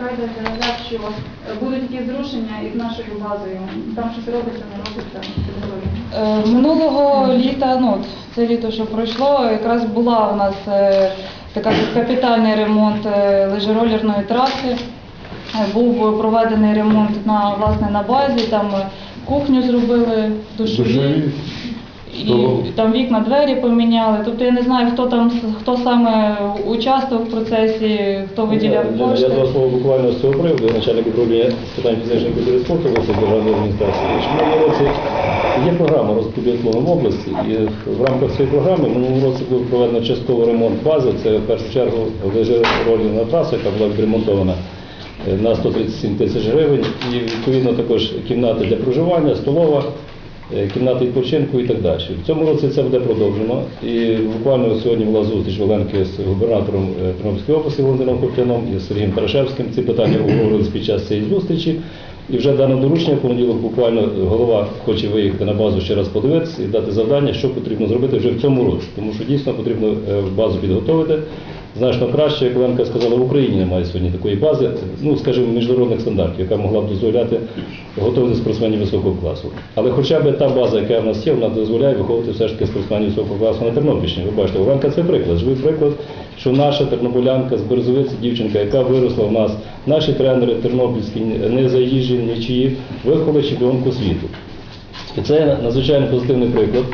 Кайда заявляв, що будуть якісь зрушення із нашою базою. Там щось робиться, не робиться. Е, Минулого літа, ну це літо, що пройшло, якраз була у нас е, така капітальний ремонт е, траси. Е, Був проведений ремонт на власне на базі, там кухню зробили, душові. І там вікна, двері поміняли. Тобто я не знаю, хто там хто саме участвував в процесі, хто виділяв Я- кошти. Я два слова буквально з цього приводу, начальник управління з питань фізичної культури спорту державної адміністрації. І в минулому році є програма розвитку біатлону в області, і в рамках цієї програми в минулому році був проведено частковий ремонт бази. Це в першу чергу лижеролірна траса, яка була відремонтована е, на 137 тисяч гривень, і відповідно також кімнати для проживання, столова. Е, Кімнати відпочинку і так далі. В цьому році це буде продовжено. І буквально сьогодні була зустріч Оленки з губернатором е, Тернопільської області Володимиром Коптяном і Сергієм Тарашевським. Ці питання обговорились під час цієї зустрічі. І вже дано доручення в понеділок буквально голова хоче виїхати на базу ще раз подивитися і дати завдання, що потрібно зробити вже в цьому році. Тому що дійсно потрібно е, базу підготовити. Значно краще, як Оленка сказала, в Україні немає сьогодні такої бази, ну скажімо, міжнародних стандартів, яка могла б дозволяти готувати спортсменів високого класу. Але хоча б та база, яка в нас є, вона дозволяє виховувати все ж таки спортсменів високого класу на Тернопільщині. Ви бачите, Оленка це приклад, живий приклад, що наша тернополянка з Березовиці, дівчинка, яка виросла в нас, наші тренери тернопільські, не заїжджі, нічиї, виховали чемпіонку світу. І це надзвичайно позитивний приклад.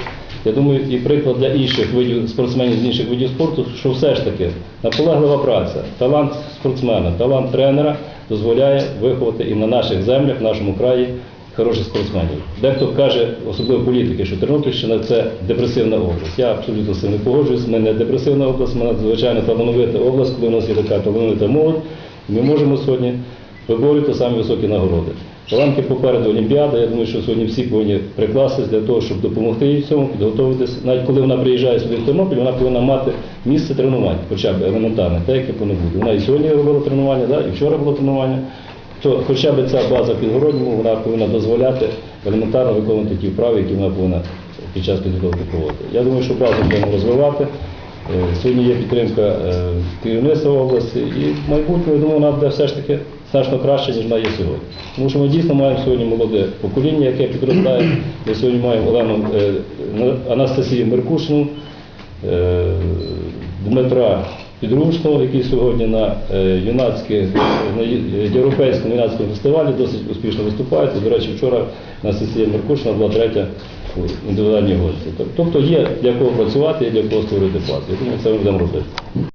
Я думаю, і приклад для інших видів спортсменів з інших видів спорту, що все ж таки наполеглива праця, талант спортсмена, талант тренера дозволяє виховати і на наших землях, в нашому краї хороших спортсменів. Дехто каже, особливо політики, що Тернопільщина це депресивна область. Я абсолютно з цим не погоджуюсь. Ми не депресивна область, ми надзвичайно талановита область, коли у нас є така талановита молодь. Ми можемо сьогодні виборювати самі високі нагороди. Оленки попереду Олімпіада. Я думаю, що сьогодні всі повинні прикластись для того, щоб допомогти їй цьому, підготуватися. Навіть коли вона приїжджає сюди в Тернопіль, вона повинна мати місце тренувань, хоча б елементарне, те, яке повинно бути. Вона і сьогодні робила тренування, да, і вчора було тренування. То хоча б ця база підгородньому, вона повинна дозволяти елементарно виконувати ті вправи, які вона повинна під час підготовки проводити. Я думаю, що базу будемо розвивати. Е, Сьогодні є підтримка е, керівництва області і в майбутньому, я думаю, вона буде все ж таки значно краще, ніж вона є сьогодні. Тому що ми дійсно маємо сьогодні молоде покоління, яке підростає. Ми сьогодні маємо Олену е, Анастасію Меркушину, Дмитра Підручного, який сьогодні на е, юнацьких, на європейському юнацькому фестивалі досить успішно виступає. До речі, вчора на сесії Меркушина була третя у індивідуальній гості. Тобто є для кого працювати, є для кого створити плату. Я думаю, це ми будемо робити.